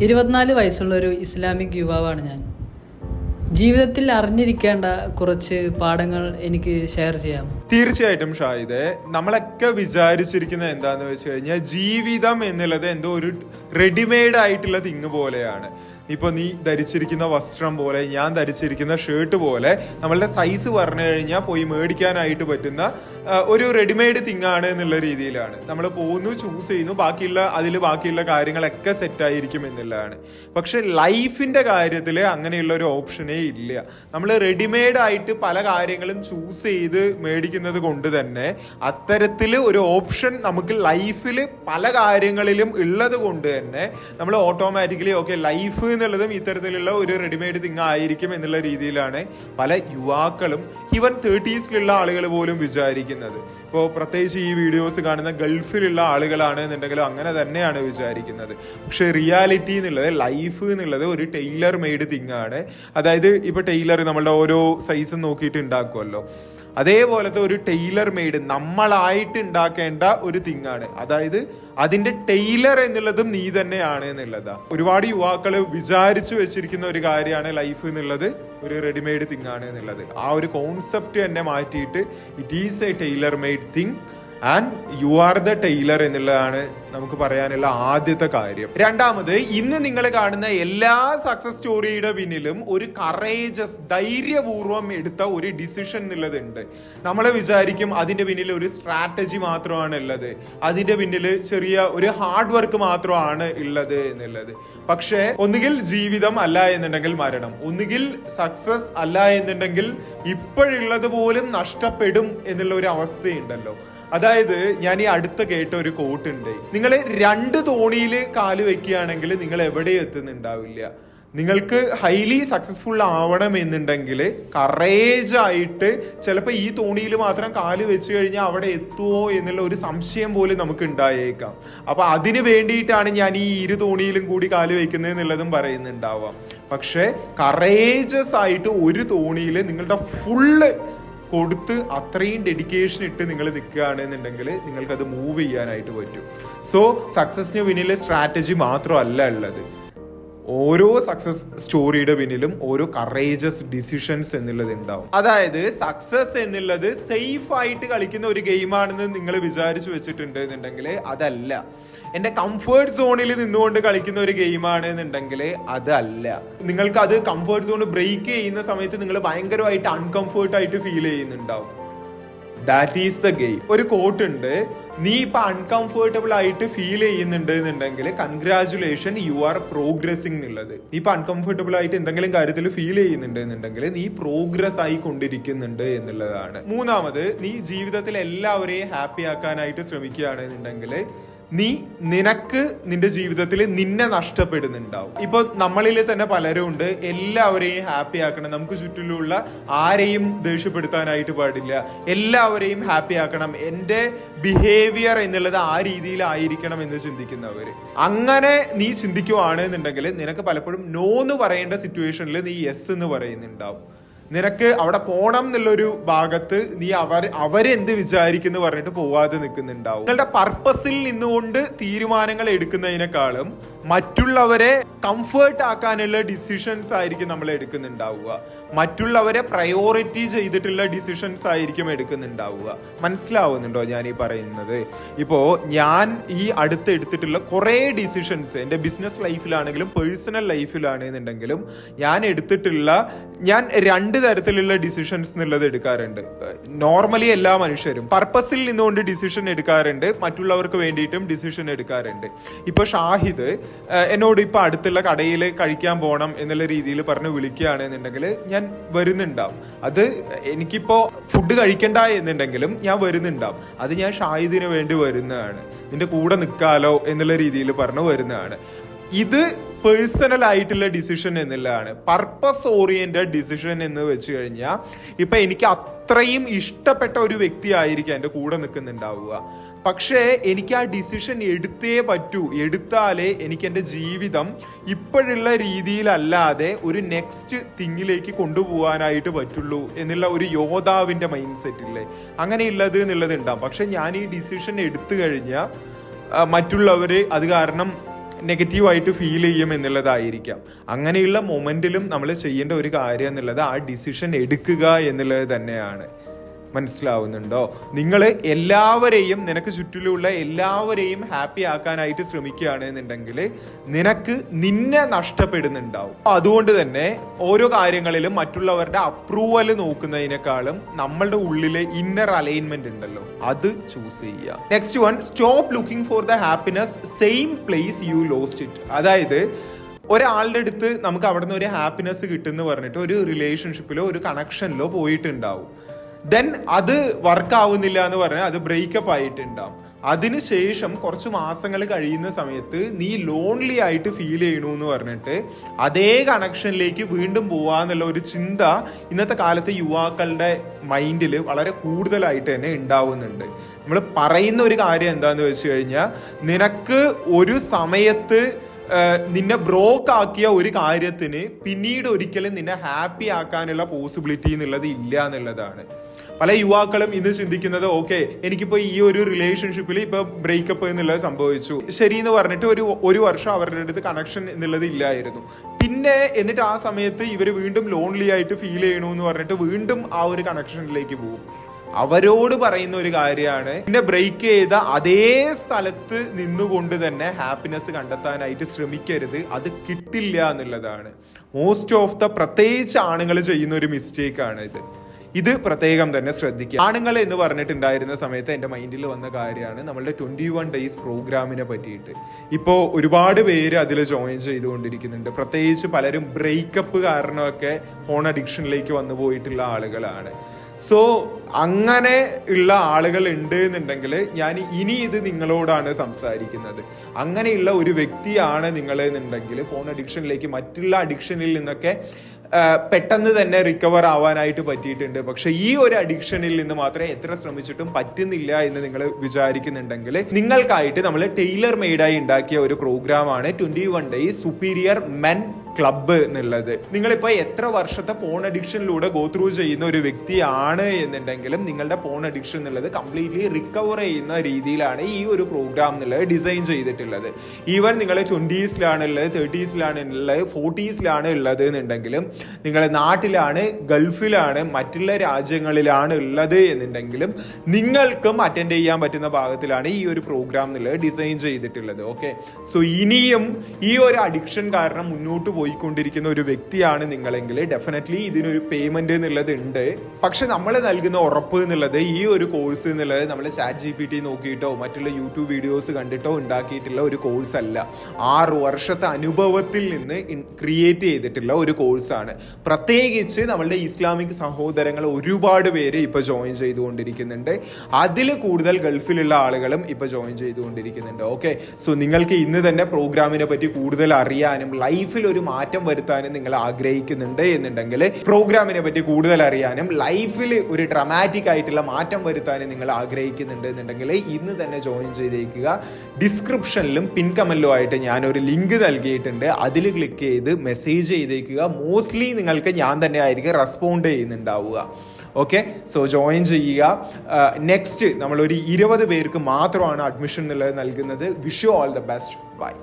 ഇരുപത്തിനാല് വയസ്സുള്ള ഒരു ഇസ്ലാമിക് യുവാവാണ് ഞാൻ. ജീവിതത്തിൽ അറിഞ്ഞിരിക്കേണ്ട കുറച്ച് പാഠങ്ങൾ എനിക്ക് ഷെയർ ചെയ്യാം തീർച്ചയായിട്ടും ഷാഹിദെ. നമ്മളൊക്കെ വിചാരിച്ചിരിക്കുന്നത് എന്താന്ന് വെച്ച് കഴിഞ്ഞാൽ ജീവിതം എന്നുള്ളത് എന്തോ ഒരു റെഡിമെയ്ഡ് ആയിട്ടുള്ള തിങ് പോലെയാണ്. ഇപ്പൊ നീ ധരിച്ചിരിക്കുന്ന വസ്ത്രം പോലെ ഞാൻ ധരിച്ചിരിക്കുന്ന ഷർട്ട് പോലെ നമ്മളുടെ സൈസ് പറഞ്ഞു കഴിഞ്ഞാൽ പോയി മേടിക്കാനായിട്ട് പറ്റുന്ന ഒരു റെഡിമെയ്ഡ് തിങ് ആണ് എന്നുള്ള രീതിയിലാണ്. നമ്മൾ പോകുന്നു ചൂസ് ചെയ്യുന്നു ബാക്കിയുള്ള അതിൽ ബാക്കിയുള്ള കാര്യങ്ങളൊക്കെ സെറ്റ് ആയിരിക്കും എന്നുള്ളതാണ്. പക്ഷെ ലൈഫിന്റെ കാര്യത്തിൽ അങ്ങനെയുള്ള ഒരു ഓപ്ഷനേ ഇല്ല. നമ്മൾ റെഡിമെയ്ഡ് ആയിട്ട് പല കാര്യങ്ങളും ചൂസ് ചെയ്ത് മേടിക്കുന്നത് കൊണ്ട് തന്നെ അത്തരത്തിൽ ഒരു ഓപ്ഷൻ നമുക്ക് ലൈഫിൽ പല കാര്യങ്ങളിലും ഉള്ളത് കൊണ്ട് തന്നെ നമ്മൾ ഓട്ടോമാറ്റിക്കലി ഓക്കെ ലൈഫ് എന്നുള്ളതും ഇത്തരത്തിലുള്ള ഒരു റെഡിമെയ്ഡ് തിങ് ആയിരിക്കും എന്നുള്ള രീതിയിലാണ് പല യുവാക്കളും ഈവൻ തേർട്ടീസിലുള്ള ആളുകൾ പോലും വിചാരിക്കുന്നത്. ഇപ്പോൾ പ്രത്യേകിച്ച് ഈ വീഡിയോസ് കാണുന്ന ഗൾഫിലുള്ള ആളുകളാണ് എന്നുണ്ടെങ്കിലും അങ്ങനെ തന്നെയാണ് വിചാരിക്കുന്നത്. പക്ഷേ റിയാലിറ്റി എന്നുള്ളത് ലൈഫ് എന്നുള്ളത് ഒരു ടൈലർ മെയ്ഡ് തിങ്ങാണ് അതായത് ഇപ്പോൾ ടൈലർ നമ്മളുടെ ഓരോ സൈസും നോക്കിയിട്ട് ഉണ്ടാക്കുമല്ലോ അതേപോലത്തെ ഒരു ടൈലർ മെയ്ഡ് നമ്മളായിട്ട് ഉണ്ടാക്കേണ്ട ഒരു തിങ്ങാണ് അതായത് അതിന്റെ ടൈലർ എന്നുള്ളതും നീ തന്നെയാണ് എന്നുള്ളതാ. ഒരുപാട് യുവാക്കൾ വിചാരിച്ചു വെച്ചിരിക്കുന്ന ഒരു കാര്യമാണ് ലൈഫ് എന്നുള്ളത് ഒരു റെഡിമെയ്ഡ് തിങ്ങാണ് എന്നുള്ളത്. ആ ഒരു കോൺസെപ്റ്റ് തന്നെ മാറ്റിയിട്ട് it is a tailor made thing and you are the tailor എന്നുള്ളതാണ് നമുക്ക് പറയാനുള്ള ആദ്യത്തെ കാര്യം. രണ്ടാമത് ഇന്ന് നിങ്ങൾ കാണുന്ന എല്ലാ സക്സസ് സ്റ്റോറിയുടെ പിന്നിലും ഒരു കറേജസ് ധൈര്യപൂർവം എടുത്ത ഒരു ഡിസിഷൻ എന്നുള്ളതുണ്ട്. നമ്മൾ വിചാരിക്കും അതിന്റെ പിന്നിൽ ഒരു സ്ട്രാറ്റജി മാത്രമാണ് ഉള്ളത്. അതിന്റെ പിന്നിൽ ചെറിയ ഒരു ഹാർഡ് വർക്ക് മാത്രമാണ് ഉള്ളത് എന്നുള്ളത്. പക്ഷേ ഒന്നുകിൽ ജീവിതം അല്ല എന്നുണ്ടെങ്കിൽ മരണം. ഒന്നുകിൽ സക്സസ് അല്ല എന്നുണ്ടെങ്കിൽ ഇപ്പോഴുള്ളത് പോലും നഷ്ടപ്പെടും എന്നുള്ള ഒരു അവസ്ഥയുണ്ടല്ലോ. അതായത് ഞാൻ ഈ അടുത്ത കേട്ട ഒരു കോട്ട് ഉണ്ട്. നിങ്ങൾ രണ്ട് തോണിയിൽ കാൽ വെക്കുകയാണെങ്കിൽ നിങ്ങൾ എവിടെ എത്തുന്നുണ്ടാവില്ല. നിങ്ങൾക്ക് ഹൈലി സക്സസ്ഫുൾ ആവണം എന്നുണ്ടെങ്കിൽ കറേജ് ആയിട്ട് ചിലപ്പോൾ ഈ തോണിയിൽ മാത്രം കാൽ വെച്ച് കഴിഞ്ഞാൽ അവിടെ എത്തുമോ എന്നുള്ള ഒരു സംശയം പോലും നമുക്ക് ഉണ്ടായേക്കാം. അപ്പൊ അതിന് വേണ്ടിയിട്ടാണ് ഞാൻ ഈ ഇരു തോണിയിലും കൂടി കാൽ വെക്കുന്നത് എന്നുള്ളതും പറയുന്നുണ്ടാവാം. പക്ഷേ കറേജസ് ആയിട്ട് ഒരു തോണിയിൽ നിങ്ങളുടെ ഫുള്ള് കൊടുത്ത് അത്രയും ഡെഡിക്കേഷൻ ഇട്ട് നിങ്ങൾ നിൽക്കുകയാണെന്നുണ്ടെങ്കിൽ നിങ്ങൾക്ക് അത് മൂവ് ചെയ്യാനായിട്ട് പറ്റും. സോ സക്സസിന് പിന്നിലെ സ്ട്രാറ്റജി മാത്രമല്ല ഉള്ളത്. ഓരോ സക്സസ് സ്റ്റോറിയുടെ പിന്നിലും ഓരോ കറേജസ് ഡിസിഷൻസ് എന്നുള്ളത് ഉണ്ടാവും. അതായത് സക്സസ് എന്നുള്ളത് സേഫ് ആയിട്ട് കളിക്കുന്ന ഒരു ഗെയിമാണെന്ന് നിങ്ങൾ വിചാരിച്ചു വെച്ചിട്ടുണ്ട് എന്നുണ്ടെങ്കിൽ അതല്ല. എന്റെ കംഫേർട്ട് സോണിൽ നിന്നുകൊണ്ട് കളിക്കുന്ന ഒരു ഗെയിമാണ് എന്നുണ്ടെങ്കിൽ അതല്ല. നിങ്ങൾക്ക് അത് കംഫേർട്ട് സോൺ ബ്രേക്ക് ചെയ്യുന്ന സമയത്ത് നിങ്ങൾ ഭയങ്കരമായിട്ട് അൺകംഫേർട്ട് ആയിട്ട് ഫീൽ ചെയ്യുന്നുണ്ടാവും. ദാറ്റ് ഈസ് ദ ഗെയിം ഒരു കോട്ട് ഉണ്ട്. നീ ഇപ്പൊ അൺകംഫർട്ടബിൾ ആയിട്ട് ഫീൽ ചെയ്യുന്നുണ്ട് എന്നുണ്ടെങ്കിൽ കൺഗ്രാചുലേഷൻ യു ആർ പ്രോഗ്രസിംഗ് എന്നുള്ളത്. നീ ഇപ്പൊ അൺകംഫർട്ടബിൾ ആയിട്ട് എന്തെങ്കിലും കാര്യത്തിൽ ഫീൽ ചെയ്യുന്നുണ്ട് എന്നുണ്ടെങ്കിൽ നീ പ്രോഗ്രസ് ആയി കൊണ്ടിരിക്കുന്നുണ്ട് എന്നുള്ളതാണ്. മൂന്നാമത് നീ ജീവിതത്തിൽ എല്ലാവരെയും ഹാപ്പി ആക്കാനായിട്ട് ശ്രമിക്കുകയാണെന്നുണ്ടെങ്കിൽ നീ നിനക്ക് നിന്റെ ജീവിതത്തിൽ നിന്നെ നഷ്ടപ്പെടുന്നുണ്ടാവും. ഇപ്പൊ നമ്മളിൽ തന്നെ പലരും ഉണ്ട്. എല്ലാവരെയും ഹാപ്പി ആക്കണം. നമുക്ക് ചുറ്റിലുള്ള ആരെയും ദേഷ്യപ്പെടുത്താനായിട്ട് പാടില്ല. എല്ലാവരെയും ഹാപ്പി ആക്കണം. എന്റെ ബിഹേവിയർ എന്നുള്ളത് ആ രീതിയിലായിരിക്കണം എന്ന് ചിന്തിക്കുന്നവർ അങ്ങനെ നീ ചിന്തിക്കുവാണെന്നുണ്ടെങ്കിൽ നിനക്ക് പലപ്പോഴും നോ എന്ന് പറയേണ്ട സിറ്റുവേഷനിൽ നീ യെസ് എന്ന് പറയുന്നുണ്ടാവും. നിനക്ക് അവിടെ പോണം എന്നുള്ളൊരു ഭാഗത്ത് നീ അവർ അവരെന്ത് വിചാരിക്കുന്നു പറഞ്ഞിട്ട് പോവാതെ നിൽക്കുന്നുണ്ടാവും. നിങ്ങളുടെ പർപ്പസിൽ നിന്നുകൊണ്ട് തീരുമാനങ്ങൾ എടുക്കുന്നതിനേക്കാളും മറ്റുള്ളവരെ കംഫേർട്ട് ആക്കാനുള്ള ഡിസിഷൻസ് ആയിരിക്കും നമ്മൾ എടുക്കുന്നുണ്ടാവുക. മറ്റുള്ളവരെ പ്രയോറിറ്റി ചെയ്തിട്ടുള്ള ഡിസിഷൻസ് ആയിരിക്കും എടുക്കുന്നുണ്ടാവുക. മനസ്സിലാവുന്നുണ്ടോ ഞാൻ ഈ പറയുന്നത്? ഇപ്പോൾ ഞാൻ ഈ അടുത്ത് എടുത്തിട്ടുള്ള കുറേ ഡിസിഷൻസ് എന്റെ ബിസിനസ് ലൈഫിലാണെങ്കിലും പേഴ്സണൽ ലൈഫിലാണെന്നുണ്ടെങ്കിലും ഞാൻ എടുത്തിട്ടുള്ള ഞാൻ രണ്ട് തരത്തിലുള്ള ഡിസിഷൻസ് എന്നുള്ളത് എടുക്കാറുണ്ട്. നോർമലി എല്ലാ മനുഷ്യരും പർപ്പസിൽ നിന്നുകൊണ്ട് ഡിസിഷൻ എടുക്കാറുണ്ട് മറ്റുള്ളവർക്ക് വേണ്ടിയിട്ടും ഡിസിഷൻ എടുക്കാറുണ്ട്. ഇപ്പോൾ ഷാഹിദ് എന്നോട് ഇപ്പൊ അടുത്തുള്ള കടയിൽ കഴിക്കാൻ പോകണം എന്നുള്ള രീതിയിൽ പറഞ്ഞ് വിളിക്കുകയാണെന്നുണ്ടെങ്കിൽ ഞാൻ വരുന്നുണ്ടാവും. അത് എനിക്കിപ്പോ ഫുഡ് കഴിക്കണ്ട എന്നുണ്ടെങ്കിലും ഞാൻ വരുന്നുണ്ടാവും. അത് ഞാൻ ഷാഹിദിന് വേണ്ടി വരുന്നതാണ്. നിന്റെ കൂടെ നിൽക്കാലോ എന്നുള്ള രീതിയിൽ പറഞ്ഞ് വരുന്നതാണ്. ഇത് പേഴ്സണൽ ആയിട്ടുള്ള ഡിസിഷൻ എന്നുള്ളതാണ്. പർപ്പസ് ഓറിയന്റഡ് ഡിസിഷൻ എന്ന് വെച്ച് കഴിഞ്ഞാൽ ഇപ്പൊ എനിക്ക് അത്രയും ഇഷ്ടപ്പെട്ട ഒരു വ്യക്തി ആയിരിക്കും എന്റെ കൂടെ നിൽക്കുന്നുണ്ടാവുക. പക്ഷേ എനിക്ക് ആ ഡിസിഷൻ എടുത്തേ പറ്റൂ. എടുത്താലേ എനിക്ക് എന്റെ ജീവിതം ഇപ്പോഴുള്ള രീതിയിലല്ലാതെ ഒരു നെക്സ്റ്റ് തിങ്ങിലേക്ക് കൊണ്ടുപോകാനായിട്ട് പറ്റുള്ളൂ എന്നുള്ള ഒരു യോദ്ധാവിന്റെ മൈൻഡ് സെറ്റ് ഇല്ലേ? അങ്ങനെയുള്ളത് എന്നുള്ളത് ഉണ്ടാവും. പക്ഷെ ഞാൻ ഈ ഡിസിഷൻ എടുത്തു കഴിഞ്ഞാൽ മറ്റുള്ളവർ അത് കാരണം നെഗറ്റീവായിട്ട് ഫീൽ ചെയ്യും എന്നുള്ളതായിരിക്കാം. അങ്ങനെയുള്ള മൊമെന്റിലും നമ്മൾ ചെയ്യേണ്ട ഒരു കാര്യം എന്നുള്ളത് ആ ഡിസിഷൻ എടുക്കുക എന്നുള്ളത് തന്നെയാണ്. മനസ്സിലാവുന്നുണ്ടോ? നിങ്ങൾ എല്ലാവരെയും നിനക്ക് ചുറ്റിലുള്ള എല്ലാവരെയും ഹാപ്പി ആക്കാനായിട്ട് ശ്രമിക്കുകയാണ് എന്നുണ്ടെങ്കിൽ നിനക്ക് നിന്നെ നഷ്ടപ്പെടുന്നുണ്ടാവും. അതുകൊണ്ട് തന്നെ ഓരോ കാര്യങ്ങളിലും മറ്റുള്ളവരുടെ അപ്രൂവൽ നോക്കുന്നതിനേക്കാളും നമ്മളുടെ ഉള്ളിലെ ഇന്നർ അലൈൻമെന്റ് ഉണ്ടല്ലോ അത് ചൂസ് ചെയ്യുക. Next one stop looking for the happiness same place you lost it അതായത് ഒരാളുടെ അടുത്ത് നമുക്ക് അവിടെ നിന്ന് ഒരു ഹാപ്പിനെസ് കിട്ടുമെന്ന് പറഞ്ഞിട്ട് ഒരു റിലേഷൻഷിപ്പിലോ ഒരു കണക്ഷനിലോ പോയിട്ടുണ്ടാവും. ദെൻ അത് വർക്ക് ആവുന്നില്ല എന്ന് പറഞ്ഞാൽ അത് ബ്രേക്കപ്പ് ആയിട്ടുണ്ടാവും. അതിനുശേഷം കുറച്ച് മാസങ്ങൾ കഴിയുന്ന സമയത്ത് നീ ലോൺലി ആയിട്ട് ഫീൽ ചെയ്യണു എന്ന് പറഞ്ഞിട്ട് അതേ കണക്ഷനിലേക്ക് വീണ്ടും പോവാന്നുള്ള ഒരു ചിന്ത ഇന്നത്തെ കാലത്ത് യുവാക്കളുടെ മൈൻഡിൽ വളരെ കൂടുതലായിട്ട് തന്നെ ഉണ്ടാവുന്നുണ്ട്. നമ്മൾ പറയുന്ന ഒരു കാര്യം എന്താന്ന് വെച്ച് കഴിഞ്ഞാൽ നിനക്ക് ഒരു സമയത്ത് നിന്നെ ബ്രോക്ക് ആക്കിയ ഒരു കാര്യത്തിന് പിന്നീട് ഒരിക്കലും നിന്നെ ഹാപ്പി ആക്കാനുള്ള പോസിബിലിറ്റി എന്നുള്ളത് ഇല്ല എന്നുള്ളതാണ്. പല യുവാക്കളും ഇന്ന് ചിന്തിക്കുന്നത് ഓക്കെ എനിക്കിപ്പോ ഈ ഒരു റിലേഷൻഷിപ്പിൽ ഇപ്പൊ ബ്രേക്കപ്പ് എന്നുള്ളത് സംഭവിച്ചു. ശരി എന്ന് പറഞ്ഞിട്ട് ഒരു ഒരു വർഷം അവരുടെ അടുത്ത് കണക്ഷൻ എന്നുള്ളത് ഇല്ലായിരുന്നു. പിന്നെ എന്നിട്ട് ആ സമയത്ത് ഇവർ വീണ്ടും ലോൺലി ആയിട്ട് ഫീൽ ചെയ്യണു എന്ന് പറഞ്ഞിട്ട് വീണ്ടും ആ ഒരു കണക്ഷനിലേക്ക് പോകും. അവരോട് പറയുന്ന ഒരു കാര്യമാണ് പിന്നെ ബ്രേക്ക് ചെയ്ത അതേ സ്ഥലത്ത് നിന്നുകൊണ്ട് തന്നെ ഹാപ്പിനെസ് കണ്ടെത്താനായിട്ട് ശ്രമിക്കരുത്. അത് കിട്ടില്ല എന്നുള്ളതാണ്. മോസ്റ്റ് ഓഫ് ദ പ്രത്യേകിച്ച് ആണുങ്ങൾ ചെയ്യുന്ന ഒരു മിസ്റ്റേക്കാണ് ഇത് ഇത് പ്രത്യേകം തന്നെ ശ്രദ്ധിക്കുക. ആണുങ്ങൾ എന്ന് പറഞ്ഞിട്ടുണ്ടായിരുന്ന സമയത്ത് എന്റെ മൈൻഡിൽ വന്ന കാര്യമാണ് നമ്മളുടെ ട്വന്റി വൺ ഡേയ്സ് പ്രോഗ്രാമിനെ പറ്റിയിട്ട്. ഇപ്പോൾ ഒരുപാട് പേര് അതിൽ ജോയിൻ ചെയ്തുകൊണ്ടിരിക്കുന്നുണ്ട്. പ്രത്യേകിച്ച് പലരും ബ്രേക്കപ്പ് കാരണമൊക്കെ ഫോൺ അഡിക്ഷനിലേക്ക് വന്നു പോയിട്ടുള്ള ആളുകളാണ്. സോ അങ്ങനെ ഉള്ള ആളുകൾ ഉണ്ട് എന്നുണ്ടെങ്കിൽ ഞാൻ ഇനി ഇത് നിങ്ങളോടാണ് സംസാരിക്കുന്നത്. അങ്ങനെയുള്ള ഒരു വ്യക്തിയാണ് നിങ്ങൾ എന്നുണ്ടെങ്കിൽ ഫോൺ അഡിക്ഷനിലേക്ക് മറ്റുള്ള അഡിക്ഷനിൽ നിന്നൊക്കെ പെട്ടെന്ന് തന്നെ റിക്കവർ ആവാനായിട്ട് പറ്റിയിട്ടുണ്ട്. പക്ഷെ ഈ ഒരു അഡിക്ഷനിൽ നിന്ന് മാത്രമേ എത്ര ശ്രമിച്ചിട്ടും പറ്റുന്നില്ല എന്ന് നിങ്ങൾ വിചാരിക്കുന്നുണ്ടെങ്കിൽ നിങ്ങൾക്കായിട്ട് നമ്മൾ ടൈലർ മെയ്ഡായി ഉണ്ടാക്കിയ ഒരു പ്രോഗ്രാമാണ് twenty one days superior men club എന്നുള്ളത്. നിങ്ങളിപ്പോൾ എത്ര വർഷത്തെ പോൺ അഡിക്ഷനിലൂടെ ഗോ ത്രൂ ചെയ്യുന്ന ഒരു വ്യക്തിയാണ് എന്നുണ്ടെങ്കിലും നിങ്ങളുടെ പോൺ അഡിക്ഷൻ എന്നുള്ളത് കംപ്ലീറ്റ്ലി റിക്കവർ ചെയ്യുന്ന രീതിയിലാണ് ഈ ഒരു പ്രോഗ്രാം എന്നുള്ളത് ഡിസൈൻ ചെയ്തിട്ടുള്ളത്. ഈവൻ നിങ്ങൾ ട്വന്റീസിലാണ് ഉള്ളത് തേർട്ടീസിലാണ് ഉള്ളത് ഫോർട്ടീസിലാണ് ഉള്ളത് എന്നുണ്ടെങ്കിലും നിങ്ങളുടെ നാട്ടിലാണ് ഗൾഫിലാണ് മറ്റുള്ള രാജ്യങ്ങളിലാണ് ഉള്ളത് എന്നുണ്ടെങ്കിലും നിങ്ങൾക്കും അറ്റൻഡ് ചെയ്യാൻ പറ്റുന്ന ഭാഗത്തിലാണ് ഈ ഒരു പ്രോഗ്രാം എന്നുള്ളത് ഡിസൈൻ ചെയ്തിട്ടുള്ളത്. ഓക്കെ സോ ഇനിയും ഈ ഒരു അഡിക്ഷൻ കാരണം മുന്നോട്ട് പോയിക്കൊണ്ടിരിക്കുന്ന ഒരു വ്യക്തിയാണ് നിങ്ങളെങ്കിൽ ഡെഫിനറ്റ്ലി ഇതിനൊരു പേയ്മെന്റ് എന്നുള്ളത് ഉണ്ട്. പക്ഷെ നമ്മൾ നൽകുന്ന ഉറപ്പ് എന്നുള്ളത് ഈ ഒരു കോഴ്സ് എന്നുള്ളത് നമ്മൾ ചാറ്റ് ജി പി ടി നോക്കിയിട്ടോ മറ്റുള്ള യൂട്യൂബ് വീഡിയോസ് കണ്ടിട്ടോ ഉണ്ടാക്കിയിട്ടുള്ള ഒരു കോഴ്സ് അല്ല. ആറ് വർഷത്തെ അനുഭവത്തിൽ നിന്ന് ക്രിയേറ്റ് ചെയ്തിട്ടുള്ള ഒരു കോഴ്സാണ് പ്രത്യേകിച്ച് നമ്മളുടെ ഇസ്ലാമിക് സഹോദരങ്ങൾ ഒരുപാട് പേര് ഇപ്പൊ ജോയിൻ ചെയ്തുകൊണ്ടിരിക്കുന്നുണ്ട്. അതിൽ കൂടുതൽ ഗൾഫിലുള്ള ആളുകളും ഇപ്പൊ ജോയിൻ ചെയ്തുകൊണ്ടിരിക്കുന്നുണ്ട്. ഓക്കെ സോ നിങ്ങൾക്ക് ഇന്ന് തന്നെ പ്രോഗ്രാമിനെ പറ്റി കൂടുതൽ അറിയാനും ലൈഫിൽ ഒരു മാറ്റം വരുത്താനും നിങ്ങൾ ആഗ്രഹിക്കുന്നുണ്ട് എന്നുണ്ടെങ്കിൽ പ്രോഗ്രാമിനെ പറ്റി കൂടുതൽ അറിയാനും ലൈഫിൽ ഒരു ഡ്രമാറ്റിക് ആയിട്ടുള്ള മാറ്റം വരുത്താനും നിങ്ങൾ ആഗ്രഹിക്കുന്നുണ്ട് എന്നുണ്ടെങ്കിൽ ഇന്ന് തന്നെ ജോയിൻ ചെയ്തേക്കുക. ഡിസ്ക്രിപ്ഷനിലും പിൻ ആയിട്ട് ഞാൻ ഒരു ലിങ്ക് നൽകിയിട്ടുണ്ട്. അതിൽ ക്ലിക്ക് ചെയ്ത് മെസ്സേജ് ചെയ്തേക്കുക. മോസ്റ്റ്ലി നിങ്ങൾക്ക് ഞാൻ തന്നെ ആയിരിക്കും റെസ്പോണ്ട് ചെയ്യുന്നുണ്ടാവുക. ഓക്കെ സോ ജോയിൻ ചെയ്യുക. നെക്സ്റ്റ് നമ്മളൊരു ഇരുപത് പേർക്ക് മാത്രമാണ് അഡ്മിഷൻ എന്നുള്ളത് നൽകുന്നത്. Wish you all the best bye